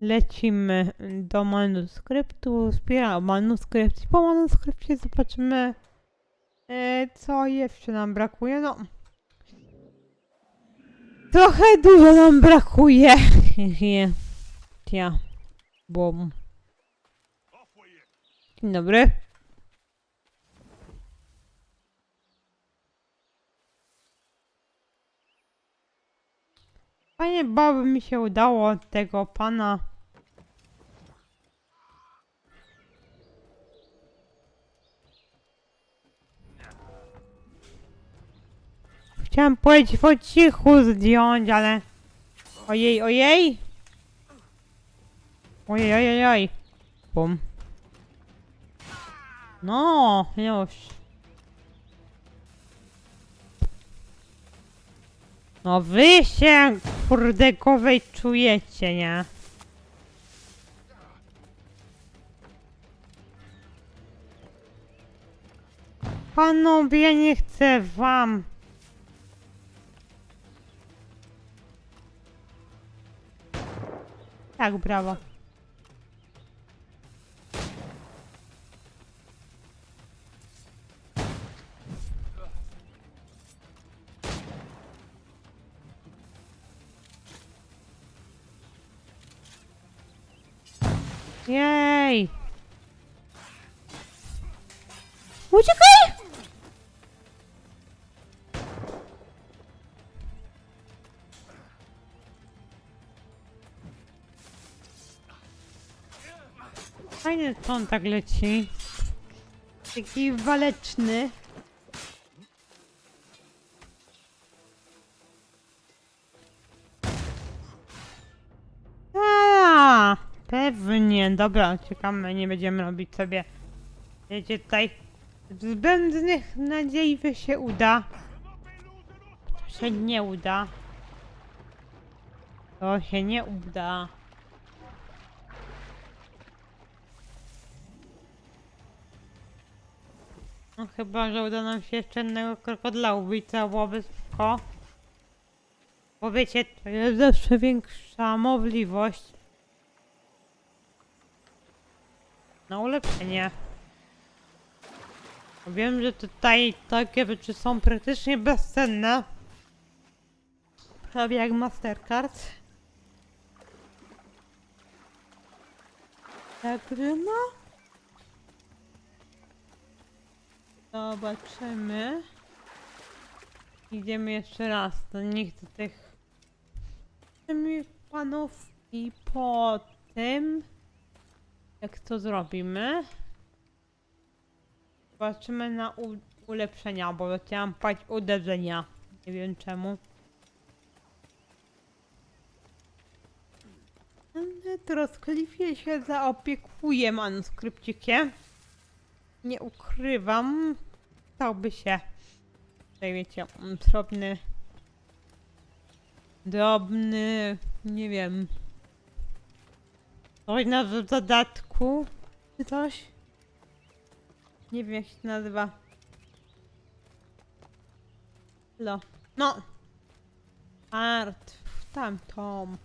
lecimy do manuskryptu, zbieram manuskrypt i po manuskrypcie zobaczymy e, co jeszcze nam brakuje, no. Trochę dużo nam brakuje. Ja, bom dzień dobry Fajnie, by mi się udało tego pana. Chciałem powiedzieć po cichu zdjąć, ale... Ojej, ojej! Ojej, ojej, ojej. Bum. No, już. No wy się kurde gowej czujecie, nie? Panowie, nie chcę wam. Tak, brawo. Uciekaj! Fajnie, on tak leci. Taki waleczny. Pewnie. Dobra, czekamy, nie będziemy robić sobie. Wiecie, tutaj zbędnych nadziei, że się uda. To się nie uda. To się nie uda. No chyba, że uda nam się jeszcze jednego krokodyla ubić, to byłoby spoko. Bo wiecie, to jest zawsze większa możliwość na ulepszenie. Wiem, że tutaj takie rzeczy są praktycznie bezcenne. Prawie jak Mastercard. Także no. Zobaczymy. Idziemy jeszcze raz do nich, do tych panów i po tym jak to zrobimy zobaczymy na ulepszenia, bo chciałam pać uderzenia. Nie wiem czemu. Troskliwie się zaopiekuję manuskrypcikiem. Nie ukrywam. Stałby się. Tutaj wiecie, drobny. Drobny. Nie wiem. Coś na dodatku. Czy coś? Nie wiem jak się to nazywa. Lo. No. Art. w Tamtą.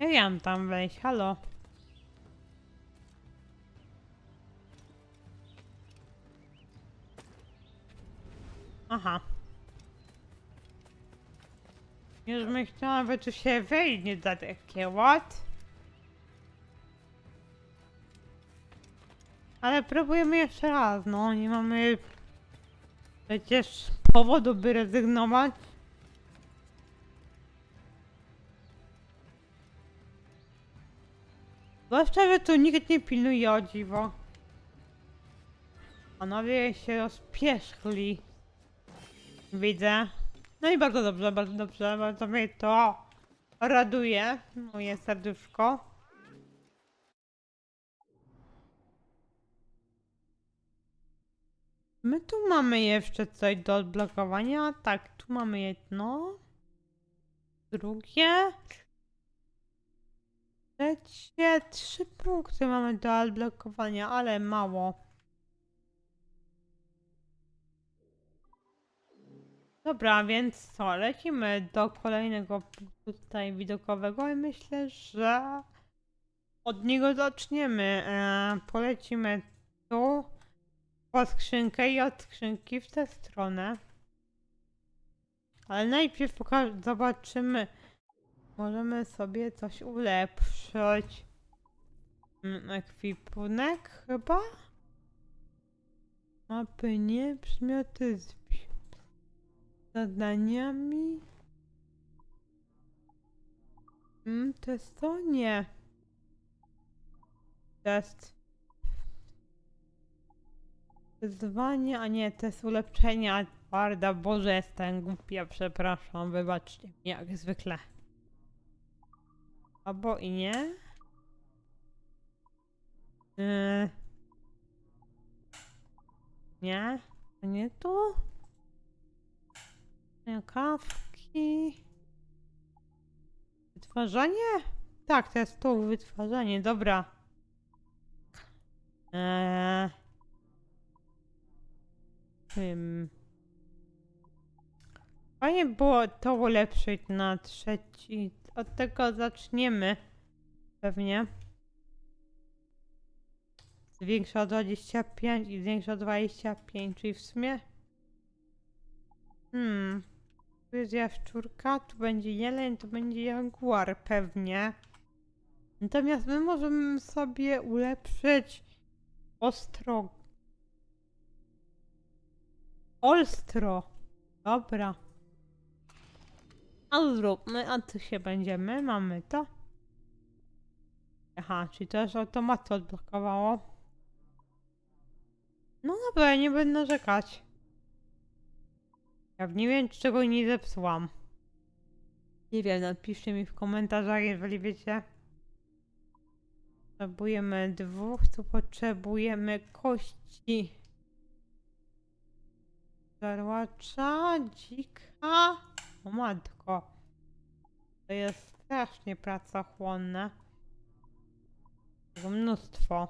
Ja nie mam tam wejść, halo. Aha. Już myślałam, że tu się wejdzie za takie what? Ale próbujemy jeszcze raz, no nie mamy przecież powodu, by rezygnować. Zwłaszcza, że tu nikt nie pilnuje o dziwo. Panowie się rozpieszli. Widzę. No i bardzo dobrze, bardzo dobrze, bardzo mnie to raduje, moje serduszko. My tu mamy jeszcze coś do odblokowania. Tak, tu mamy jedno. Drugie. Trzecie. Trzy punkty mamy do odblokowania, ale mało. Dobra, więc co, lecimy do kolejnego tutaj widokowego i myślę, że od niego zaczniemy. E, polecimy tu po skrzynkę i od skrzynki w tę stronę. Ale najpierw zobaczymy. Możemy sobie coś ulepszyć. Mm, Ekwipunek chyba? Mapy nie, przedmioty z zadaniami. Mm, to jest to? Nie. Test. Wyzwanie, a nie, to jest ulepszenia. Twarda, Boże, jestem głupia, przepraszam, wybaczcie jak zwykle. Albo i nie. Yy. Nie, to nie tu. Kawki. Wytwarzanie? Tak, to jest tu wytwarzanie, dobra. Eee. Hmm. Fajnie było to ulepszyć na trzeci. Od tego zaczniemy. Pewnie. Zwiększa o 25 i zwiększa o 25, czyli w sumie. Hmm. Tu jest jaszczurka, tu będzie jeleń, tu będzie jaguar pewnie. Natomiast my możemy sobie ulepszyć ostro. Olstro. Dobra. A zróbmy, a tu się będziemy, mamy to. Aha, czyli to już automatu odblokowało. No dobra, nie będę narzekać. Ja nie wiem, czego nie zepsułam. Nie wiem, napiszcie mi w komentarzach, jeżeli wiecie. Potrzebujemy dwóch, tu potrzebujemy kości. Żarłacza, dzika. O matko. To jest strasznie pracochłonne. Tego mnóstwo.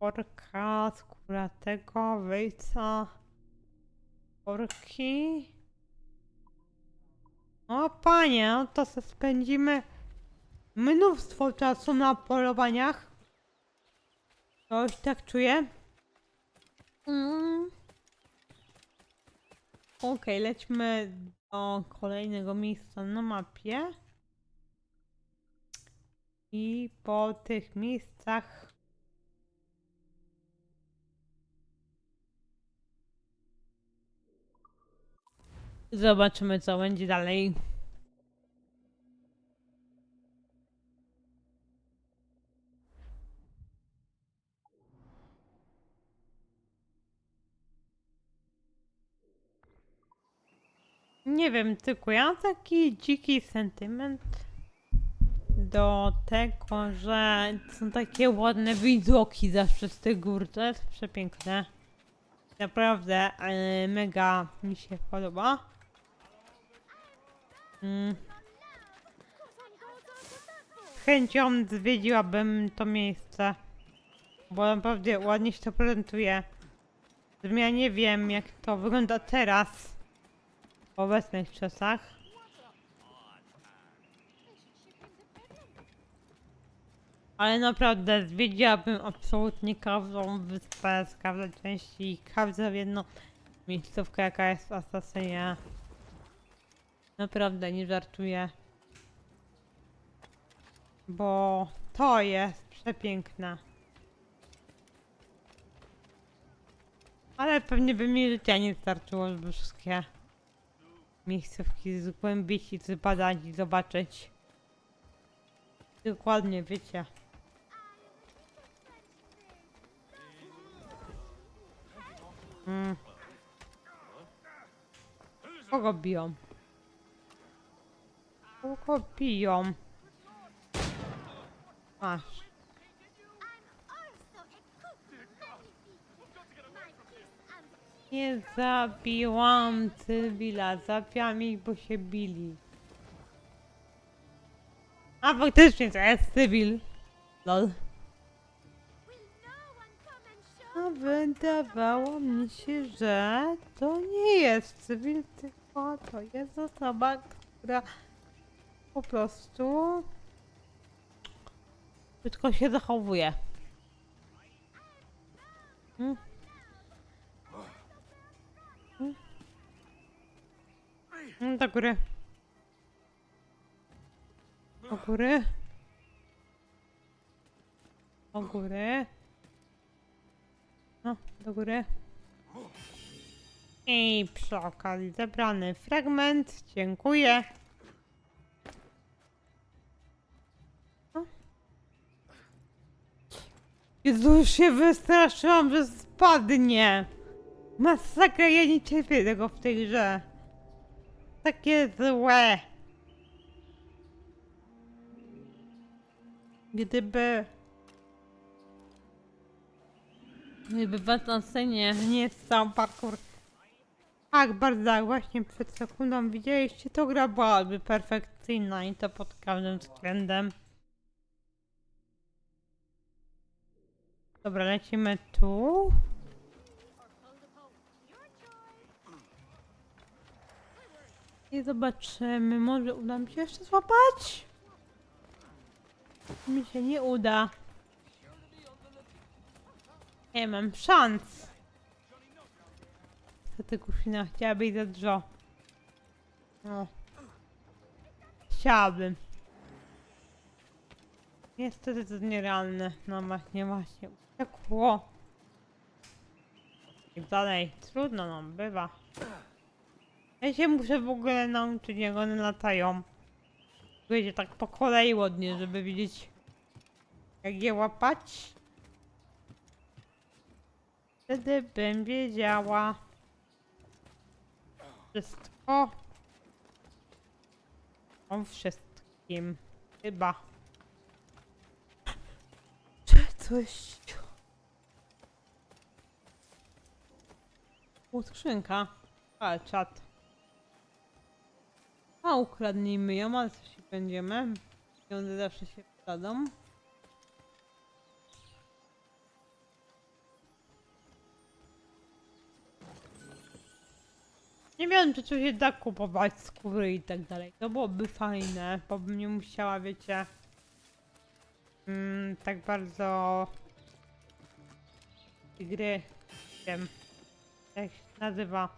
Orka, skóra tego, wyjca. Orki. O panie, no to se spędzimy mnóstwo czasu na polowaniach. Coś tak czuję. Mm. Okej, lećmy do kolejnego miejsca na mapie. I po tych miejscach zobaczymy, co będzie dalej. Nie wiem, tylko ja taki dziki sentyment do tego, że są takie ładne widoki zawsze z tych gór. To jest przepiękne. Naprawdę e, mega mi się podoba. Mm. Chęcią zwiedziłabym to miejsce, bo naprawdę ładnie się to prezentuje. Ja nie wiem jak to wygląda teraz, w obecnych czasach. Ale naprawdę zwiedziłabym absolutnie każdą wyspę z każdej części i każdą jedną miejscówkę jaka jest w. Naprawdę nie żartuję. Bo to jest przepiękne. Ale pewnie by mi życia nie starczyło, żeby wszystkie miejscówki zgłębić i zbadać i zobaczyć. Dokładnie, wiecie. Mm. Kogo biją? Kogo biją? Masz. Nie zabiłam cywila, zabiłam ich, bo się bili. A faktycznie to jest cywil. Lol. A, wydawało mi się, że to nie jest cywil, tylko to jest osoba, która po prostu tylko się zachowuje. Mm. Mm. Mm, Do góry. Do góry. Do góry. No, do góry. I przy okazji zebrany fragment. Dziękuję. Jezu, już się wystraszyłam, że spadnie. Masakra, ja nie cierpię tego w tej grze. Takie złe. Gdyby... Gdyby w Atlancenie nie stał parkour tak bardzo jak właśnie przed sekundą widzieliście, to gra byłaby perfekcyjna i to pod każdym względem. Dobra, lecimy tu. I zobaczymy, może uda mi się jeszcze złapać? Mi się nie uda. Nie mam szans. Niestety Kusina chciałaby iść za drzo. No. Chciałabym. Niestety to nierealne. No właśnie, właśnie. Uciekło. I dalej. Trudno nam bywa. Ja się muszę w ogóle nauczyć, jak one latają. Wiecie, tak po kolei ładnie, żeby widzieć, jak je łapać. Wtedy bym wiedziała wszystko o wszystkim. Chyba. Coś... U. Ale czat. A ukradnijmy ją, ale coś będziemy. Pieniądze zawsze się przydadzą. Nie wiem, czy tu się da kupować skóry i tak dalej. To byłoby fajne, bo bym nie musiała, wiecie, mm, tak bardzo gry, wiem, jak się nazywa.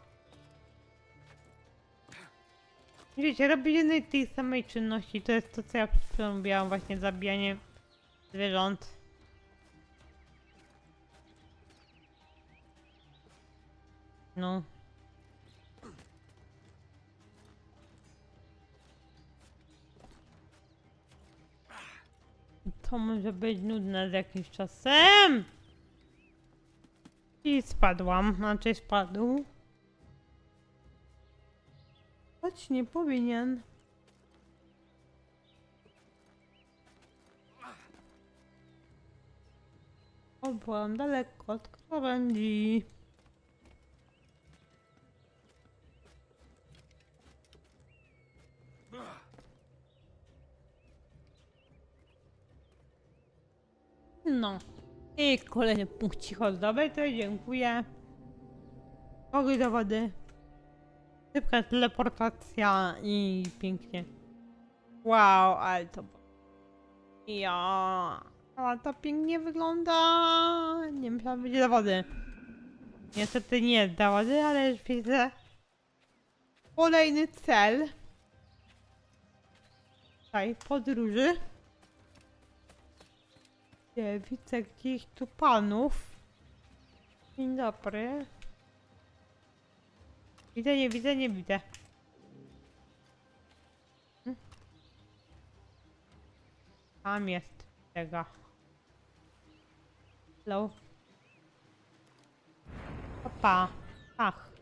Wiecie, robienie tej samej czynności, to jest to, co ja przed właśnie zabijanie zwierząt. No. To może być nudne z jakimś czasem. I spadłam, znaczy spadł. Choć nie powinien. O, byłam daleko od krawędzi. No. I kolejny punkcik oddoby, to dziękuję. Ogień do wody. Szybka teleportacja i pięknie. Wow, ale to... Ja, ale to pięknie wygląda. Nie myślałam, będzie do wody. Niestety nie do wody, ale już widzę kolejny cel. Tutaj podróży. Nie, widzę gdzieś tu panów. Dzień dobry. Widzę, nie widzę, nie widzę. Tam jest tego. Hello. Opa. Ach.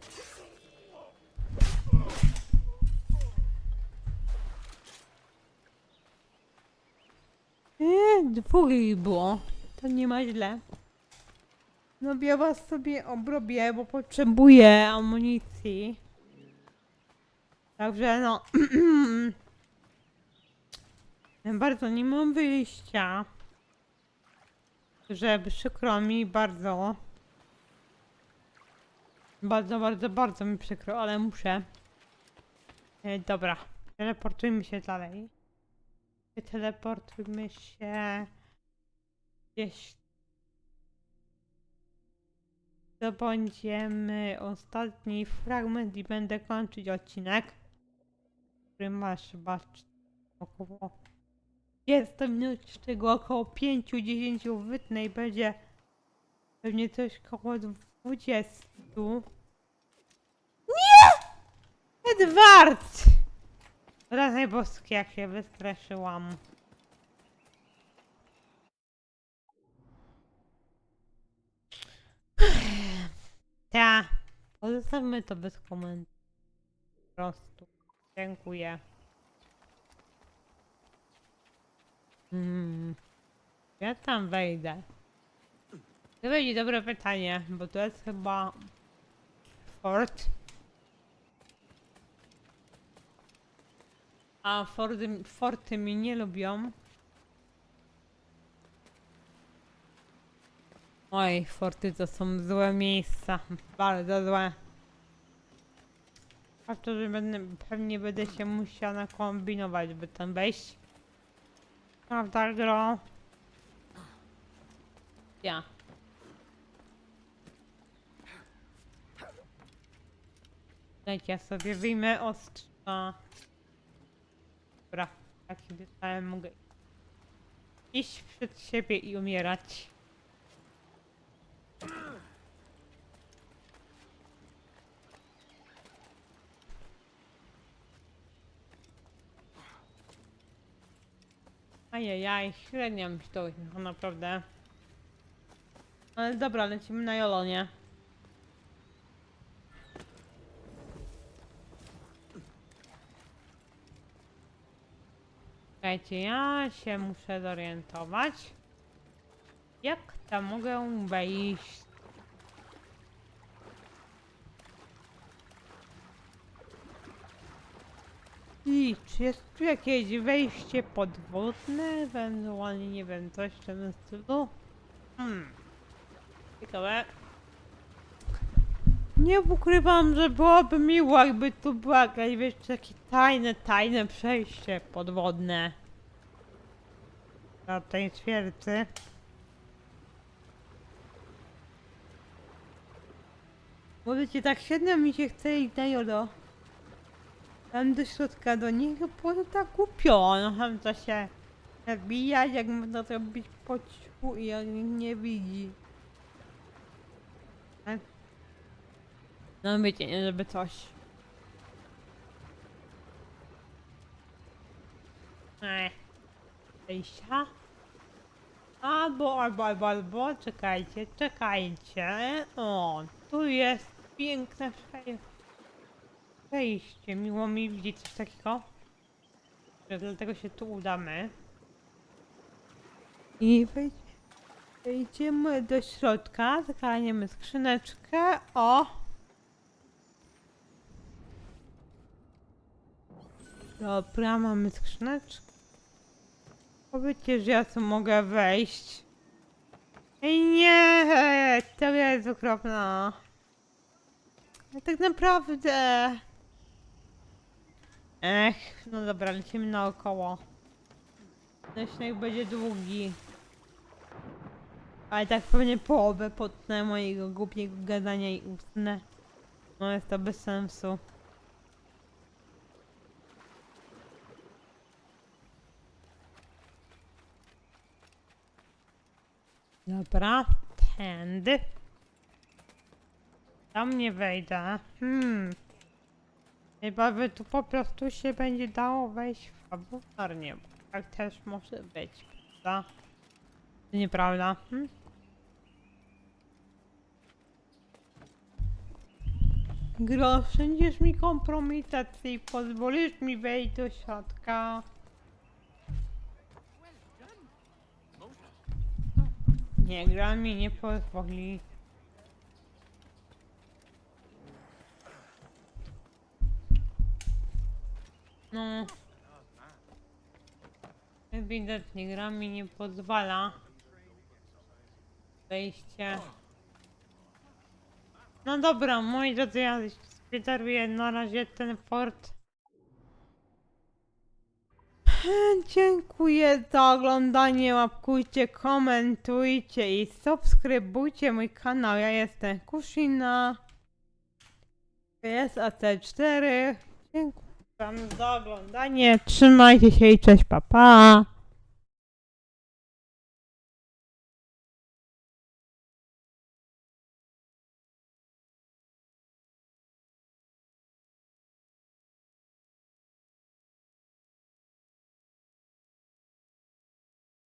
Eee, dwóch ich było. To nie ma źle. No ja was sobie obrobię, bo potrzebuję amunicji. Także no. bardzo nie mam wyjścia. Że przykro mi bardzo. Bardzo, bardzo, bardzo mi przykro, ale muszę. E, dobra, teleportujmy się dalej. Teleportujmy się gdzieś. Zdobędziemy ostatni fragment i będę kończyć odcinek. Który masz chyba około 20 minut, z czego około 5-10 wytnę i będzie pewnie coś około 20. Nie! Edward! Rany boskie, jak się wystraszyłam. Ta. Pozostawmy to bez komentarzy. Po prostu. Dziękuję. Hmm. Ja tam wejdę. To będzie dobre pytanie, bo to jest chyba fort. A forty, forty mi nie lubią. Oj, forty to są złe miejsca. Bardzo złe. A to, że będę, pewnie będę się musiała kombinować, by tam wejść. Prawda, gro? Ja. Dajcie, ja sobie wyjmę ostrza. Dobra, taki dostałem, mogę iść przed siebie i umierać. Ajajaj, średnio mi to no naprawdę. Ale dobra, lecimy na Jolonie. Czekajcie, ja się muszę zorientować. Jak tam mogę wejść? I czy jest tu jakieś wejście podwodne? Ewentualnie, nie wiem, coś w tym stylu? Hmm. Ciekawe. Nie ukrywam, że byłoby miło, jakby tu była jakaś, wiesz, takie tajne, tajne przejście podwodne. Do tej twierdzy. Mówicie, tak średnio mi się chce iść na jolo. Tam do środka do niego, to tak głupio, no tam to się nabijać, jak można to robić po cichu i on nikt nie widzi. Tak? No wiecie, nie, żeby coś. Ech. Wejścia. Albo, albo, albo, albo, czekajcie, czekajcie. O, tu jest piękne przejście. Miło mi widzieć coś takiego. Dlatego się tu udamy. I wej- wejdziemy do środka, zakalaniemy skrzyneczkę. O! Dobra, mamy skrzyneczkę. Powiedzcie, że ja tu mogę wejść. Ej, nie! To jest okropne. Ale tak naprawdę... Ech, no dobra, lecimy naokoło. Ten śnieg będzie długi. Ale tak pewnie połowę potnę mojego głupiego gadania i usnę. No jest to bez sensu. Dobra, tędy. Tam nie wejdę. Hmm. Chyba by tu po prostu się będzie dało wejść fabularnie. Tak też może być, prawda? Nieprawda? Hmm? Będziesz mi kompromitację i pozwolisz mi wejść do środka. Nie, gra mi nie pozwoli. No. Ewidentnie gra mi nie pozwala. Wejście. No dobra, moi drodzy, ja zwiedzaruję na razie ten fort. Dziękuję za oglądanie, łapkujcie, komentujcie i subskrybujcie mój kanał. Ja jestem Kushina. Jest AC4. Dziękuję wam za oglądanie. Trzymajcie się i cześć, pa pa.